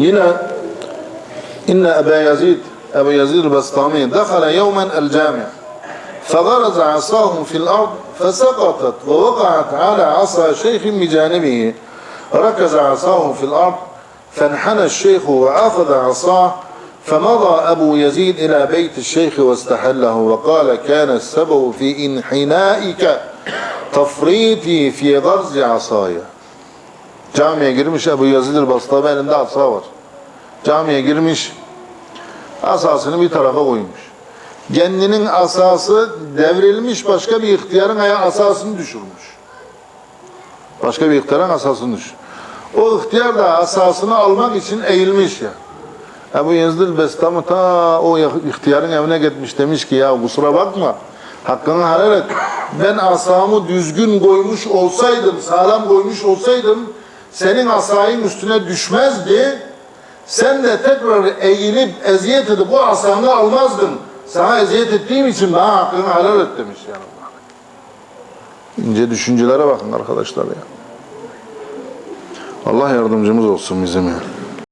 Yine inne Ebu Yazid Ebu Yazid el-Bastami dakhala yevmen el-cami' فغرز عصاه في الأرض فسقطت ووقعت على عصا شيخ بجانبه. ركز عصاه في الأرض فانحنى الشيخ وأخذ عصاه فمضى أبو يزيد إلى بيت الشيخ واستحله وقال كان السبب في انحنائك تفريطي في غرز عصاي. Camiye girmiş Ebu Yazid el-Bastami elinde asa var. Camiye girmiş asasını bir tarafa koymuş. Kendinin asası devrilmiş başka bir ihtiyarın asasını düşürmüş. Başka bir ihtiyarın asasını düşürmüş. O ihtiyar da asasını almak için eğilmiş ya. Ebu Yazid el-Bestami ta o ihtiyarın evine gitmiş demiş ki ya kusura bakma hakkını helal et. Ben asamı düzgün koymuş olsaydım, sağlam koymuş olsaydım senin asayın üstüne düşmezdi. Sen de tekrar eğilip eziyet edip bu asanı almazdın. Sana eziyet ettiğim için bana hakkını helal et demiş yani. İnce düşüncelere bakın arkadaşlar ya. Allah yardımcımız olsun bizim ya.